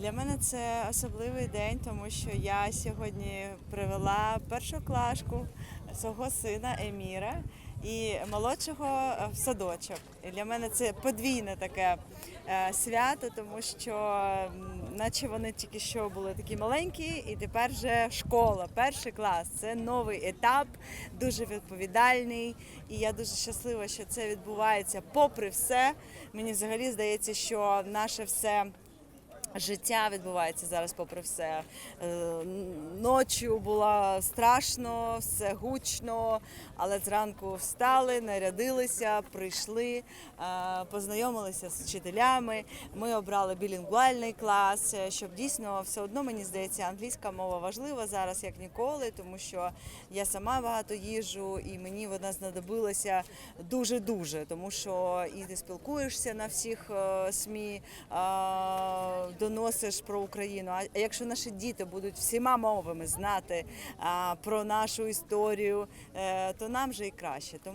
Для мене це особливий день, тому що я сьогодні привела першоклашку свого сина Еміра і молодшого е, в садочок. І для мене це подвійне таке е, свято, тому що наче вони тільки що були такі маленькі, і тепер вже школа, перший клас. Це новий етап, дуже відповідальний. І я дуже щаслива, що це відбувається попри все. Мені взагалі здається, що наше все. Життя відбувається зараз, попри все. Е, Ночі було страшно, все гучно, але зранку встали, нарядилися, прийшли, е, познайомилися з вчителями. Ми обрали білінгвальний клас, е, щоб дійсно все одно мені здається, англійська мова важлива зараз як ніколи, тому що я сама багато їжу, і мені вона знадобилася дуже дуже, тому що і ти спілкуєшся на всіх СМІ. е, доносиш про Україну. А якщо наші діти будуть всіма мовами знати про нашу історію, е, то нам же і краще.